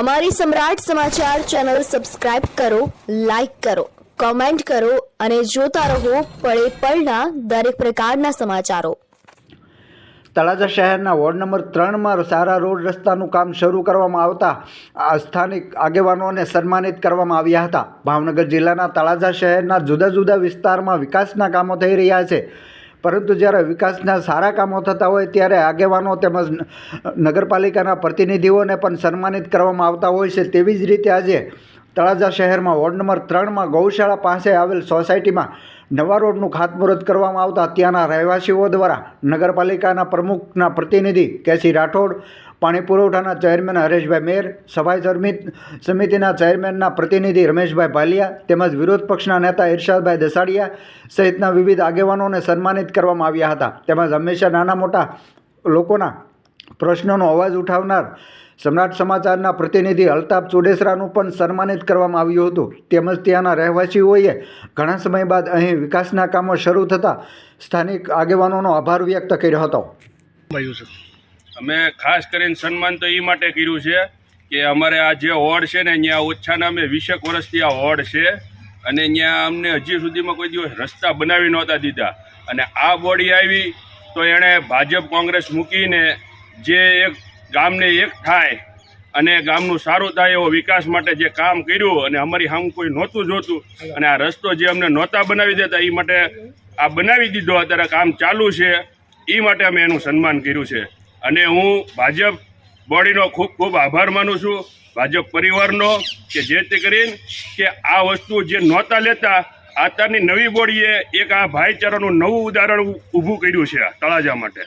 અમારી સમ્રાટ સમાચાર channel subscribe કરો, લાઇક કરો, કોમેન્ટ કરો અને જોતા રહો પળે પળના દરેક પ્રકારના સમાચારો. તળાજા શહેરના વોર્ડ નંબર ત્રણમાં સારા રોડ રસ્તાનું કામ શરૂ કરવામાં આવતા સ્થાનિક આગેવાનોને સન્માનિત કરવામાં આવ્યા હતા. ભાવનગર જિલ્લાના તળાજા શહેરના જુદા જુદા વિસ્તારમાં વિકાસના કામો થઈ રહ્યા છે. પરંતુ જ્યારે વિકાસના સારા કામો થતા હોય ત્યારે આગેવાનો તેમજ નગરપાલિકાના પ્રતિનિધિઓને પણ સન્માનિત કરવામાં આવતા હોય છે. તેવી જ રીતે આજે તળાજા શહેરમાં વોર્ડ નંબર ત્રણમાં ગૌશાળા પાસે આવેલ સોસાયટીમાં નવા રોડનું ખાતમુહૂર્ત કરવામાં આવતા ત્યાંના રહેવાસીઓ દ્વારા નગરપાલિકાના પ્રમુખના પ્રતિનિધિ કેસી રાઠોડ, પાણી પુરવઠાના ચેરમેન હરેશભાઈ મેર સભાઈ સમિત, સમિતિના ચેરમેનના પ્રતિનિધિ રમેશભાઈ ભાલિયા તેમજ વિરોધ પક્ષના નેતા ઇરશાદભાઈ દસાડિયા સહિતના વિવિધ આગેવાનોને સન્માનિત કરવામાં આવ્યા હતા. તેમજ હંમેશા નાના મોટા લોકોના પ્રશ્નોનો અવાજ ઉઠાવનાર સમ્રાટ સમાચારના પ્રતિનિધિ અલ્તાફ ચુડેસરાનું પણ સન્માનિત કરવામાં આવ્યું હતું. તેમજ ત્યાંના રહેવાસીઓએ ઘણા સમય બાદ અહીં વિકાસના કામો શરૂ થતાં સ્થાનિક આગેવાનોનો આભાર વ્યક્ત કર્યો હતો. અમે ખાસ કરીને સન્માન તો એ માટે કર્યું છે કે અમારે આ જે હોડ છે ને, અહીંયા ઓછાના અમે વીસેક વર્ષથી આ હોડ છે અને અહીંયા અમને હજી સુધીમાં કોઈ દિવસ રસ્તા બનાવી નહોતા દીધા. અને આ બોડી આવી તો એણે ભાજપ, કોંગ્રેસ મૂકીને જે એક ગામને એક થાય અને ગામનું સારું થાય એવો વિકાસ માટે જે કામ કર્યું અને અમારી સામે કોઈ નહોતું જોતું અને આ રસ્તો જે અમને નહોતા બનાવી દેતા એ માટે આ બનાવી દીધો અત્યારે કામ ચાલુ છે એ માટે અમે એનું સન્માન કર્યું છે. અને હું ભાજપ બોડીનો ખૂબ ખૂબ આભાર માનું છું, ભાજપ પરિવારનો, કે જેથી કરીને કે આ વસ્તુ જે નહોતા લેતા, અત્યારની નવી બોડીએ એક આ ભાઈચારાનું નવું ઉદાહરણ ઊભું કર્યું છે તળાજા માટે.